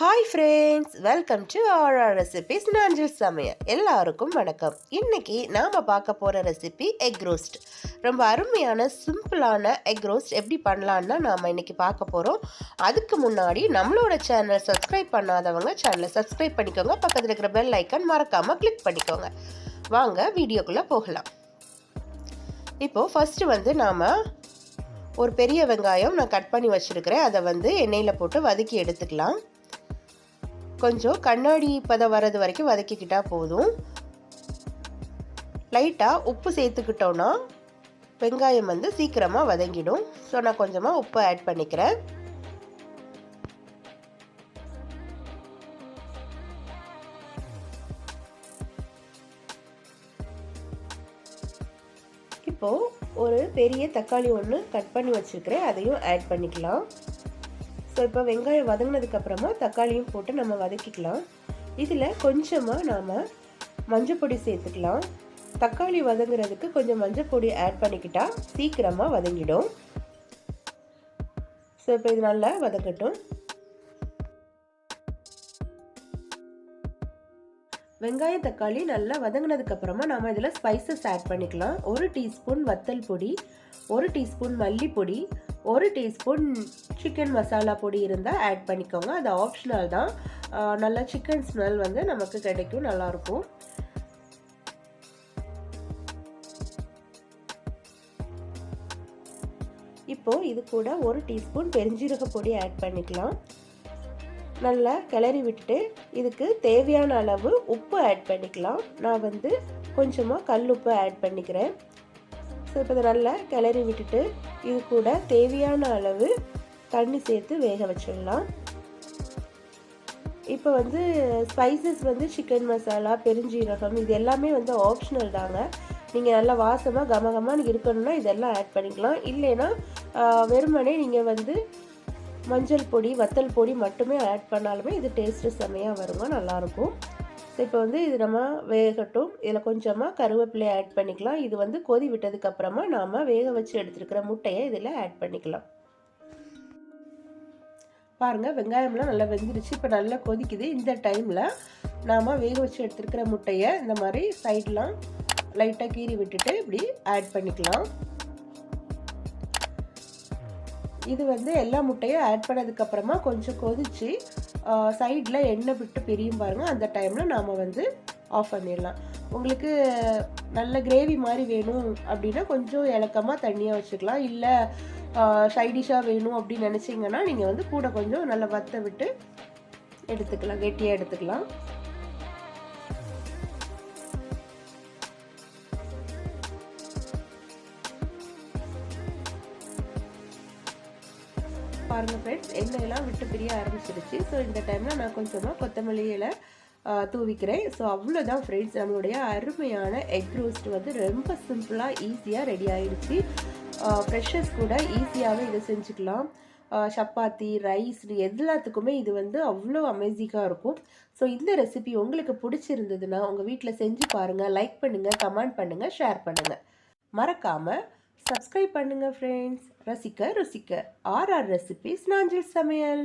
Hi friends welcome to Aara recipes Nanjil சமையல். எல்லாருக்கும் வணக்கம். இன்னைக்கு நாம் பார்க்க போகிற ரெசிபி எக் ரோஸ்ட் ரொம்ப அருமையான சிம்பிளான எக் ரோஸ்ட் எப்படி பண்ணலான்னு நாம் இன்றைக்கி பார்க்க போகிறோம் அதுக்கு முன்னாடி நம்மளோட சேனல் சப்ஸ்கிரைப் பண்ணாதவங்க சேனலை சப்ஸ்கிரைப் பண்ணிக்கோங்க. பக்கத்தில் இருக்கிற பெல் ஐக்கான் மறக்காமல் கிளிக் பண்ணிக்கோங்க. வாங்க வீடியோக்குள்ளே போகலாம். இப்போது ஃபஸ்ட்டு வந்து நாம் ஒரு பெரிய வெங்காயம் நான் கட் பண்ணி வச்சுருக்கிறேன். அதை வந்து எண்ணெயில் போட்டு வதக்கி எடுத்துக்கலாம். கொஞ்சம் கண்ணாடி பதம் வர்றது வரைக்கும் வதக்கிக்கிட்டால் போதும். லைட்டாக உப்பு சேர்த்துக்கிட்டோன்னா வெங்காயம் வந்து சீக்கிரமாக வதங்கிடும். ஸோ நான் கொஞ்சமாக உப்பு ஆட் பண்ணிக்கிறேன். இப்போது ஒரு பெரிய தக்காளி ஒன்று கட் பண்ணி வச்சுருக்கிறேன். அதையும் ஆட் பண்ணிக்கலாம். ஸோ இப்போ வெங்காயம் வதங்கினதுக்கப்புறமா தக்காளியும் போட்டு நம்ம வதக்கிக்கலாம். இதில் கொஞ்சமாக நாம் மஞ்சப்பொடி சேர்த்துக்கலாம். தக்காளி வதங்குறதுக்கு கொஞ்சம் மஞ்சள் பொடி ஆட் பண்ணிக்கிட்டால் சீக்கிரமாக வதங்கிடும். ஸோ இப்போ இது நல்லா வதக்கட்டும். வெங்காயம் தக்காளி நல்லா வதங்கினதுக்கப்புறமா நாம் நம்ம இதில் ஸ்பைசஸ் ஆட் பண்ணிக்கலாம். ஒரு டீஸ்பூன் வத்தல் பொடி ஒரு டீஸ்பூன் மல்லிப்பொடி ஒரு டீஸ்பூன் சிக்கன் மசாலா பொடி இருந்தால் ஆட் பண்ணிக்கோங்க. அது ஆப்ஷனல் தான். நல்லா சிக்கன் ஸ்மெல் வந்து நமக்கு கிடைக்கும் நல்லாயிருக்கும். இப்போது இது கூட ஒரு டீஸ்பூன் பெருஞ்சீரக பொடி ஆட் பண்ணிக்கலாம். நல்லா கிளறி விட்டுட்டு இதுக்கு தேவையான அளவு உப்பு ஆட் பண்ணிக்கலாம். நான் வந்து கொஞ்சமாக கல் உப்பு ஆட் பண்ணிக்கிறேன். ஸோ இப்போ இதை நல்லா கிளறி விட்டுட்டு இது கூட தேவையான அளவு தண்ணி சேர்த்து வேக வச்சிடலாம். இப்போ வந்து ஸ்பைசஸ் வந்து சிக்கன் மசாலா பெருஞ்சீரகம் இது எல்லாமே வந்து ஆப்ஷனல் தாங்க. நீங்கள் நல்லா வாசமாக கமகமாக இருக்கணும்னா இதெல்லாம் ஆட் பண்ணிக்கலாம். இல்லைன்னா வெறுமனே நீங்கள் வந்து மஞ்சள் பொடி வத்தல் பொடி மட்டுமே ஆட் பண்ணாலுமே இது டேஸ்ட்டு செம்மையாக வருங்க நல்லாயிருக்கும் ஸோ இப்போ வந்து இது நம்ம வேகட்டும். இதில் கொஞ்சமாக கருவேப்பிலையை ஆட் பண்ணிக்கலாம். இது வந்து கொதி விட்டதுக்கப்புறமா நாம் வேக வச்சு எடுத்துருக்கிற முட்டையை இதில் ஆட் பண்ணிக்கலாம். பாருங்கள் வெங்காயம்லாம் நல்லா வெந்துருச்சு. இப்போ நல்லா கொதிக்குது. இந்த டைமில் நாம் வேக வச்சு எடுத்துருக்கிற முட்டையை இந்த மாதிரி சைட்லாம் லைட்டாக கீறி விட்டுட்டு இப்படி ஆட் பண்ணிக்கலாம். இது வந்து எல்லா முட்டையும் ஆட் பண்ணதுக்கப்புறமா கொஞ்சம் கொதிச்சு சைடில் எண்ணெய் விட்டு பிரியும் பாருங்கள் அந்த டைமில் நாம் வந்து ஆஃப் பண்ணிடலாம். உங்களுக்கு நல்ல கிரேவி மாதிரி வேணும் அப்படின்னா கொஞ்சம் இலக்கமாக தண்ணியாக வச்சுக்கலாம். இல்லை சைடிஷாக வேணும் அப்படின்னு நினச்சிங்கன்னா நீங்கள் வந்து கூட கொஞ்சம் நல்லா வத்த விட்டு எடுத்துக்கலாம். கெட்டியாக எடுத்துக்கலாம். பாருங்கள் ஃப்ரெண்ட்ஸ் எண்ணெயெல்லாம் விட்டு பிரிய ஆரம்பிச்சிருச்சு. ஸோ இந்த டைமில் நான் கொஞ்சமாக கொத்தமல்லி இலை தூவிக்கிறேன். ஸோ அவ்வளோதான் ஃப்ரெண்ட்ஸ் நம்மளுடைய அருமையான எக் ரோஸ்ட் வந்து ரொம்ப சிம்பிளாக ஈஸியாக ரெடி ஆகிடுச்சு ஃப்ரெஷர்ஸ் கூட ஈஸியாகவே இதை செஞ்சுக்கலாம். சப்பாத்தி ரைஸ் எல்லாத்துக்குமே இது வந்து அவ்வளோ அமேசிங்காக இருக்கும். ஸோ இந்த ரெசிபி உங்களுக்கு பிடிச்சிருந்ததுன்னா உங்கள் வீட்டில் செஞ்சு பாருங்கள் லைக் பண்ணுங்கள் கமெண்ட் பண்ணுங்கள் ஷேர் பண்ணுங்கள் மறக்காமல் சப்ஸ்கிரைப் பண்ணுங்கள் ஃப்ரெண்ட்ஸ் ரசிக்க ருசிக்க. ஆர்ஆர் ரெசிபிஸ் நாஞ்சில் சமையல்.